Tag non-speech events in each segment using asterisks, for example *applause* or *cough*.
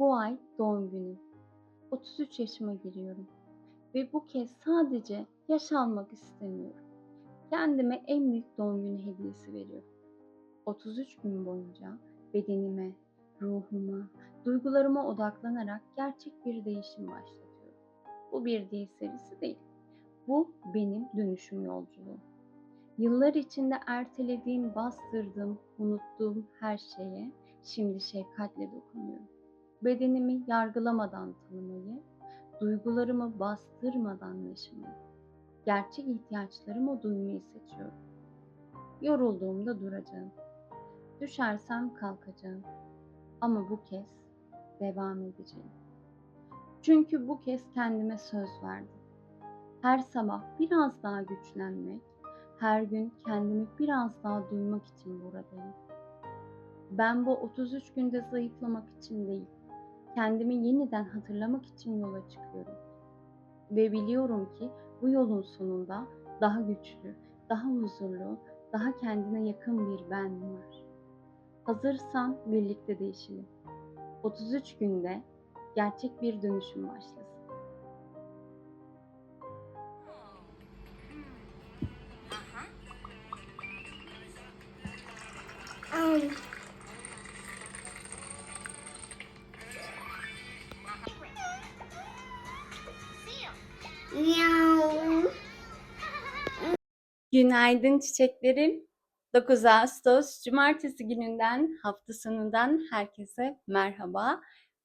Bu ay doğum günüm. 33 yaşıma giriyorum. Ve bu kez sadece yaş almak istemiyorum. Kendime en büyük doğum günü hediyesi veriyorum. 33 gün boyunca bedenime, ruhuma, duygularıma odaklanarak gerçek bir değişim başlatıyorum. Bu bir değil serisi değil. Bu benim dönüşüm yolculuğum. Yıllar içinde ertelediğim, bastırdığım, unuttuğum her şeye şimdi şefkatle dokunuyorum. Bedenimi yargılamadan tanımayı, duygularımı bastırmadan yaşamayı, gerçek ihtiyaçlarımı duymayı seçiyorum. Yorulduğumda duracağım. Düşersem kalkacağım. Ama bu kez devam edeceğim. Çünkü bu kez kendime söz verdim. Her sabah biraz daha güçlenmek, her gün kendimi biraz daha duymak için buradayım. Ben bu 33 günde zayıflamak için değil, kendimi yeniden hatırlamak için yola çıkıyorum. Ve biliyorum ki bu yolun sonunda daha güçlü, daha huzurlu, daha kendine yakın bir ben var. Hazırsan birlikte değişelim. 33 günde gerçek bir dönüşüm başlasın. Um. Günaydın çiçeklerim. 9 Ağustos Cumartesi gününden hafta sonundan herkese merhaba.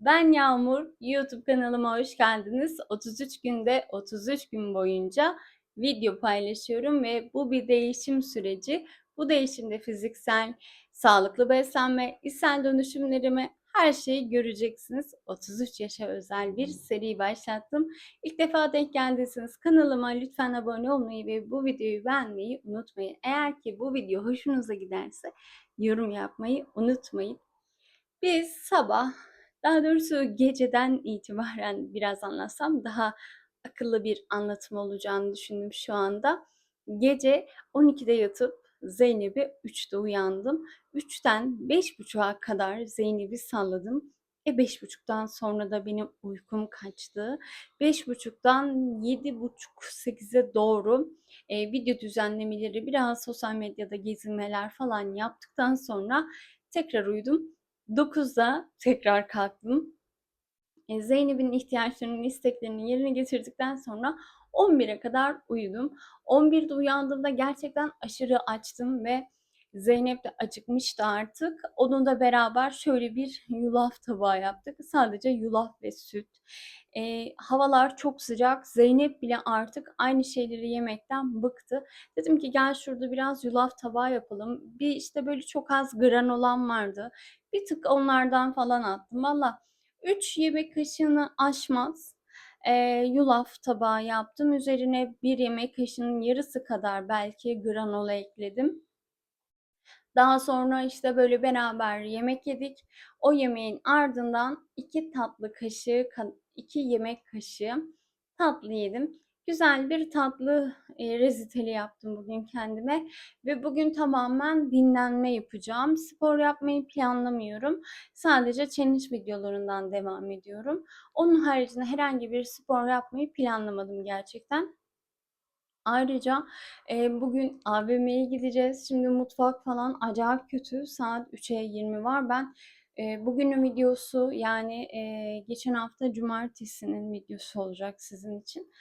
Ben Yağmur. YouTube kanalıma hoş geldiniz. 33 günde 33 gün boyunca video paylaşıyorum ve bu bir değişim süreci. Bu değişimde fiziksel, sağlıklı beslenme, içsel dönüşümlerimi her şeyi göreceksiniz. 33 yaşa özel bir seri başlattım. İlk defa denk geldiyseniz kanalıma lütfen abone olmayı ve bu videoyu beğenmeyi unutmayın. Eğer ki bu video hoşunuza giderse yorum yapmayı unutmayın. Biz sabah, daha doğrusu geceden itibaren biraz anlatsam daha akıllı bir anlatım olacağını düşündüm şu anda. Gece 12'de yatıp Zeynep'i 3'te uyandım. 3'ten 5.30'a kadar Zeynep'i salladım. E 5.30'dan sonra da benim uykum kaçtı. 5.30'dan 7.30-8'e doğru e, video düzenlemeleri, biraz sosyal medyada gezinmeler falan yaptıktan sonra tekrar uyudum. 9'da tekrar kalktım. E, Zeynep'in ihtiyaçlarını, isteklerini yerine getirdikten sonra 11'e kadar uyudum. 11'de uyandığımda gerçekten aşırı açtım ve Zeynep de acıkmıştı artık. Onunla beraber şöyle bir yulaf tabağı yaptık. Sadece yulaf ve süt. E, havalar çok sıcak. Zeynep bile artık aynı şeyleri yemekten bıktı. Dedim ki gel şurada biraz yulaf tabağı yapalım. Bir işte böyle çok az granolam vardı. Bir tık onlardan falan attım. Valla 3 yemek kaşığını aşmaz e, yulaf tabağı yaptım. Üzerine bir yemek kaşığının yarısı kadar belki granola ekledim. Daha sonra işte böyle beraber yemek yedik. O yemeğin ardından iki tatlı kaşığı, iki yemek kaşığı tatlı yedim. Güzel bir tatlı e, reziteli yaptım bugün kendime ve bugün tamamen dinlenme yapacağım. Spor yapmayı planlamıyorum. Sadece challenge videolarından devam ediyorum. Onun haricinde herhangi bir spor yapmayı planlamadım gerçekten. Ayrıca e, bugün AVM'ye gideceğiz. Şimdi mutfak falan acayip kötü. Saat 3'e 20 var. Ben e, bugünün videosu yani e, geçen hafta cumartesinin videosu olacak sizin için.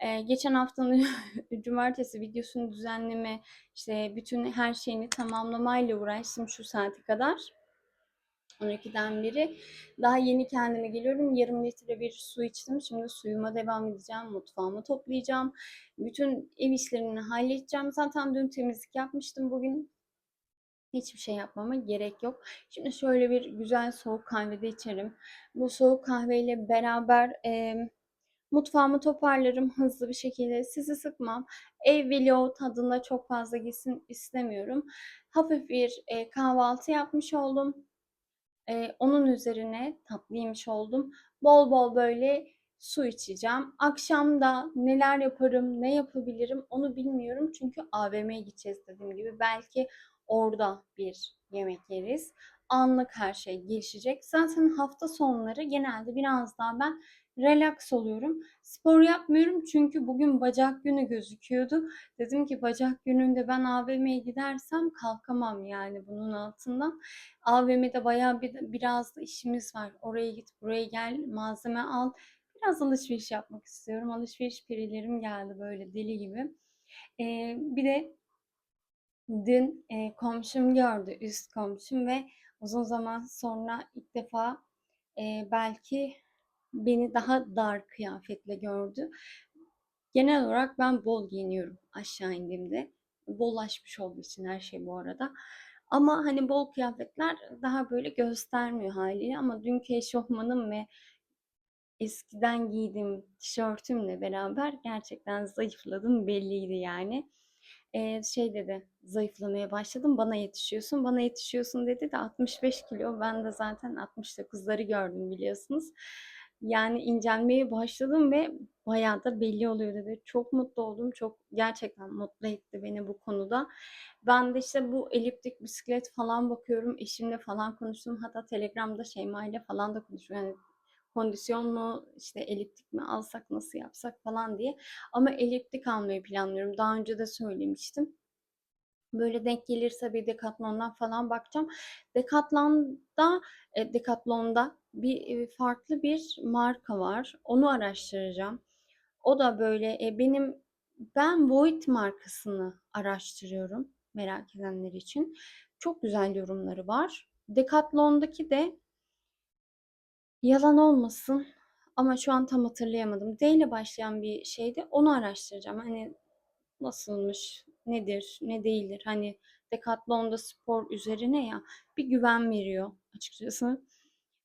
E, geçen haftanın *laughs* cumartesi videosunu düzenleme, işte bütün her şeyini tamamlamayla uğraştım şu saate kadar. 12'den beri. Daha yeni kendime geliyorum. Yarım litre bir su içtim. Şimdi suyuma devam edeceğim. Mutfağımı toplayacağım. Bütün ev işlerini halledeceğim. Zaten dün temizlik yapmıştım bugün. Hiçbir şey yapmama gerek yok. Şimdi şöyle bir güzel soğuk kahve de içerim. Bu soğuk kahveyle beraber e, mutfağımı toparlarım hızlı bir şekilde. Sizi sıkmam. Ev vlog tadında çok fazla gitsin istemiyorum. Hafif bir e, kahvaltı yapmış oldum. E, onun üzerine tatlı yemiş oldum. Bol bol böyle su içeceğim. Akşam da neler yaparım, ne yapabilirim onu bilmiyorum. Çünkü AVM'ye gideceğiz dediğim gibi. Belki orada bir yemek yeriz. anlık her şey gelişecek. Zaten hafta sonları genelde biraz daha ben relax oluyorum. Spor yapmıyorum çünkü bugün bacak günü gözüküyordu. Dedim ki bacak gününde ben AVM'ye gidersem kalkamam yani bunun altından. AVM'de bayağı bir, biraz işimiz var. Oraya git, buraya gel, malzeme al. Biraz alışveriş yapmak istiyorum. Alışveriş perilerim geldi böyle deli gibi. Ee, bir de dün e, komşum gördü, üst komşum ve uzun zaman sonra ilk defa e, belki beni daha dar kıyafetle gördü. Genel olarak ben bol giyiniyorum aşağı indiğimde. Bollaşmış olduğu için her şey bu arada. Ama hani bol kıyafetler daha böyle göstermiyor haliyle ama dünkü eşofmanım ve eskiden giydiğim tişörtümle beraber gerçekten zayıfladım belliydi yani. Ee, şey dedi zayıflamaya başladım bana yetişiyorsun bana yetişiyorsun dedi de 65 kilo ben de zaten 69'ları gördüm biliyorsunuz. Yani incelmeye başladım ve bayağı da belli oluyor dedi. Çok mutlu oldum. Çok gerçekten mutlu etti beni bu konuda. Ben de işte bu eliptik bisiklet falan bakıyorum. Eşimle falan konuştum. Hatta Telegram'da Şeyma ile falan da konuşuyorum. Yani kondisyon mu işte eliptik mi alsak nasıl yapsak falan diye. Ama eliptik almayı planlıyorum. Daha önce de söylemiştim. Böyle denk gelirse bir Decathlon'dan falan bakacağım. Decathlon'da e, Decathlon'da bir e, farklı bir marka var. Onu araştıracağım. O da böyle e, benim ben Void markasını araştırıyorum merak edenler için. Çok güzel yorumları var. Decathlon'daki de yalan olmasın ama şu an tam hatırlayamadım. D ile başlayan bir şeydi. Onu araştıracağım. Hani nasılmış, nedir, ne değildir. Hani Decathlon'da spor üzerine ya bir güven veriyor açıkçası.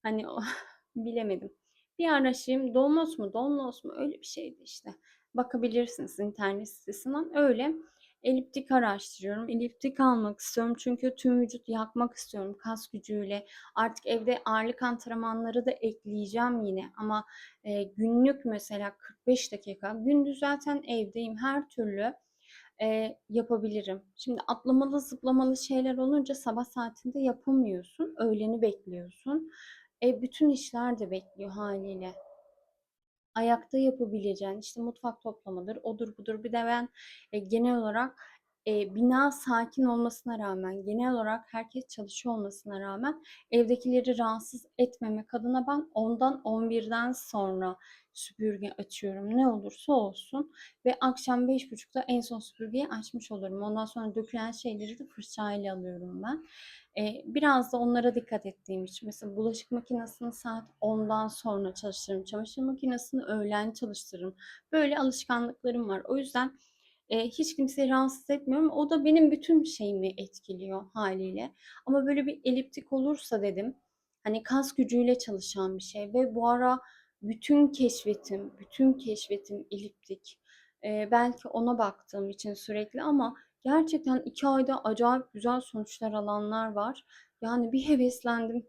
Hani *laughs* bilemedim. Bir araştırayım. Domnos mu, Domnos mu öyle bir şeydi işte. Bakabilirsiniz internet sitesinden. Öyle eliptik araştırıyorum. Eliptik almak istiyorum çünkü tüm vücut yakmak istiyorum kas gücüyle. Artık evde ağırlık antrenmanları da ekleyeceğim yine ama e, günlük mesela 45 dakika. Gündüz zaten evdeyim her türlü e, yapabilirim. Şimdi atlamalı zıplamalı şeyler olunca sabah saatinde yapamıyorsun. Öğleni bekliyorsun. E, bütün işler de bekliyor haliyle. Ayakta yapabileceğin işte mutfak toplamadır, odur budur. Bir de ben e, genel olarak e, bina sakin olmasına rağmen, genel olarak herkes çalışıyor olmasına rağmen evdekileri rahatsız etmemek adına ben ondan 11'den sonra süpürge açıyorum. Ne olursa olsun. Ve akşam 5.30'da en son süpürgeyi açmış olurum. Ondan sonra dökülen şeyleri de fırçayla alıyorum ben. Ee, biraz da onlara dikkat ettiğim için. Mesela bulaşık makinesini saat 10'dan sonra çalıştırırım. Çamaşır makinesini öğlen çalıştırırım. Böyle alışkanlıklarım var. O yüzden e, hiç kimseyi rahatsız etmiyorum. O da benim bütün şeyimi etkiliyor haliyle. Ama böyle bir eliptik olursa dedim. Hani kas gücüyle çalışan bir şey ve bu ara bütün keşfetim, bütün keşfetim eliptik. Ee, belki ona baktığım için sürekli ama gerçekten iki ayda acayip güzel sonuçlar alanlar var. Yani bir heveslendim.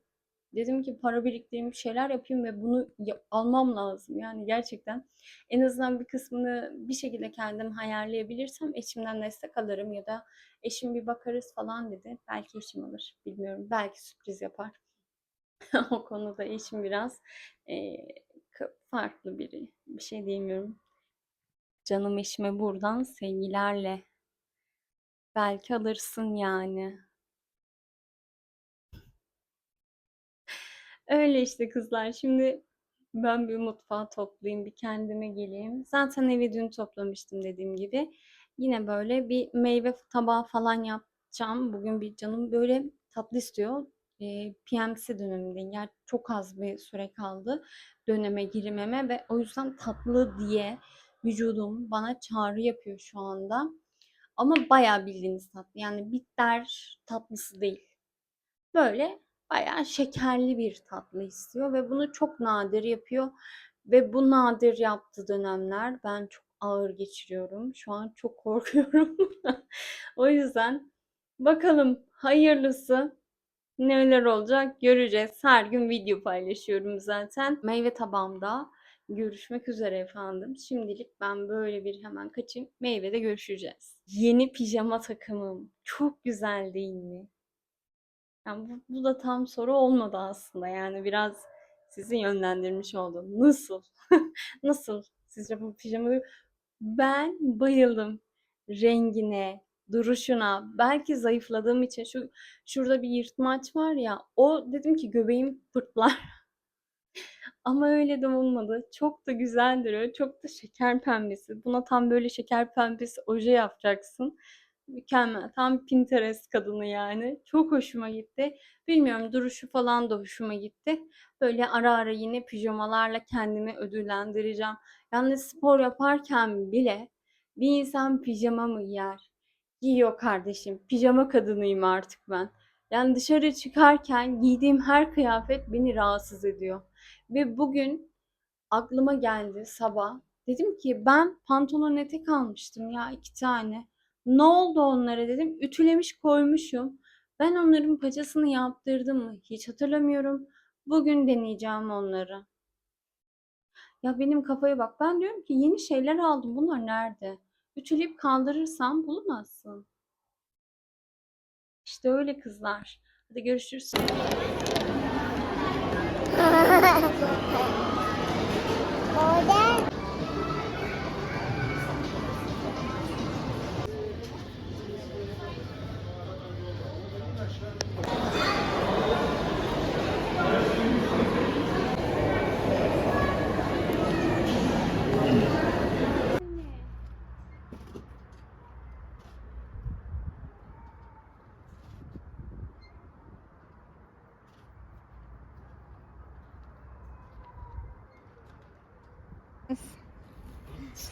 Dedim ki para biriktireyim, bir şeyler yapayım ve bunu almam lazım. Yani gerçekten en azından bir kısmını bir şekilde kendim ayarlayabilirsem eşimden destek alırım ya da eşim bir bakarız falan dedi. Belki eşim alır, bilmiyorum. Belki sürpriz yapar. *laughs* o konuda eşim biraz e, farklı biri. Bir şey diyemiyorum. Canım eşime buradan sevgilerle. Belki alırsın yani. Öyle işte kızlar. Şimdi ben bir mutfağı toplayayım, bir kendime geleyim. Zaten evi dün toplamıştım dediğim gibi. Yine böyle bir meyve tabağı falan yapacağım. Bugün bir canım böyle tatlı istiyor. E, PMC dönemindeyim. Yani çok az bir süre kaldı döneme girmeme ve o yüzden tatlı diye vücudum bana çağrı yapıyor şu anda. Ama bayağı bildiğiniz tatlı. Yani bitter tatlısı değil. Böyle bayağı şekerli bir tatlı istiyor ve bunu çok nadir yapıyor. Ve bu nadir yaptığı dönemler ben çok ağır geçiriyorum. Şu an çok korkuyorum. *laughs* o yüzden bakalım hayırlısı neler olacak göreceğiz. Her gün video paylaşıyorum zaten. Meyve tabağımda görüşmek üzere efendim. Şimdilik ben böyle bir hemen kaçayım. Meyvede görüşeceğiz. Yeni pijama takımım. Çok güzel değil mi? Yani bu, bu da tam soru olmadı aslında. Yani biraz sizi yönlendirmiş oldum. Nasıl? *laughs* Nasıl? Sizce bu pijamayı ben bayıldım. Rengine, duruşuna. Belki zayıfladığım için şu şurada bir yırtmaç var ya. O dedim ki göbeğim pırtlar. *laughs* Ama öyle de olmadı. Çok da güzel duruyor. Çok da şeker pembesi. Buna tam böyle şeker pembesi oje yapacaksın. Mükemmel. Tam Pinterest kadını yani. Çok hoşuma gitti. Bilmiyorum duruşu falan da hoşuma gitti. Böyle ara ara yine pijamalarla kendimi ödüllendireceğim. Yani spor yaparken bile bir insan pijama mı giyer? Giyiyor kardeşim. Pijama kadınıyım artık ben. Yani dışarı çıkarken giydiğim her kıyafet beni rahatsız ediyor. Ve bugün aklıma geldi sabah. Dedim ki ben pantolon etek almıştım ya iki tane. Ne oldu onlara dedim. Ütülemiş koymuşum. Ben onların paçasını yaptırdım mı? Hiç hatırlamıyorum. Bugün deneyeceğim onları. Ya benim kafaya bak. Ben diyorum ki yeni şeyler aldım. Bunlar nerede? Ütüleyip kaldırırsam bulamazsın. İşte öyle kızlar. Hadi görüşürüz. *laughs* Orada.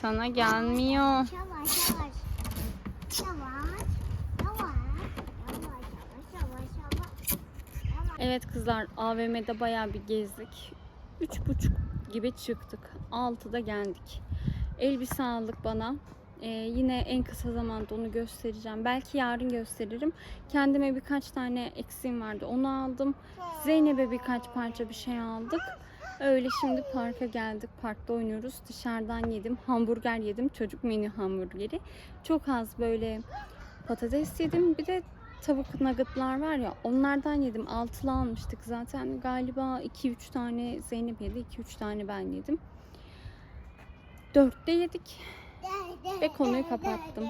Sana gelmiyor. Yavaş yavaş. Yavaş. Evet kızlar AVM'de bayağı bir gezdik. Üç buçuk gibi çıktık. Altıda geldik. Elbise aldık bana. Ee, yine en kısa zamanda onu göstereceğim. Belki yarın gösteririm. Kendime birkaç tane eksiğim vardı. Onu aldım. Zeynep'e birkaç parça bir şey aldık. Öyle şimdi parka geldik. Parkta oynuyoruz. Dışarıdan yedim. Hamburger yedim. Çocuk menü hamburgeri. Çok az böyle patates yedim. Bir de tavuk nuggetlar var ya onlardan yedim. Altılı almıştık zaten. Galiba 2-3 tane Zeynep yedi. 2-3 tane ben yedim. Dörtte yedik. Ve konuyu kapattım.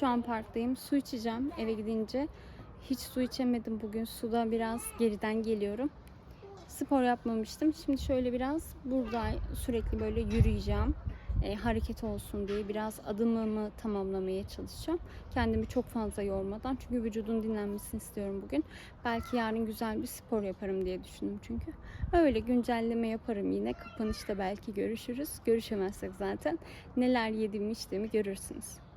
Şu an parktayım. Su içeceğim eve gidince. Hiç su içemedim bugün. Suda biraz geriden geliyorum. Spor yapmamıştım. Şimdi şöyle biraz burada sürekli böyle yürüyeceğim. E, hareket olsun diye biraz adımımı tamamlamaya çalışacağım. Kendimi çok fazla yormadan. Çünkü vücudun dinlenmesini istiyorum bugün. Belki yarın güzel bir spor yaparım diye düşündüm çünkü. Öyle güncelleme yaparım yine. Kapanışta belki görüşürüz. Görüşemezsek zaten neler yediğimi içtiğimi görürsünüz.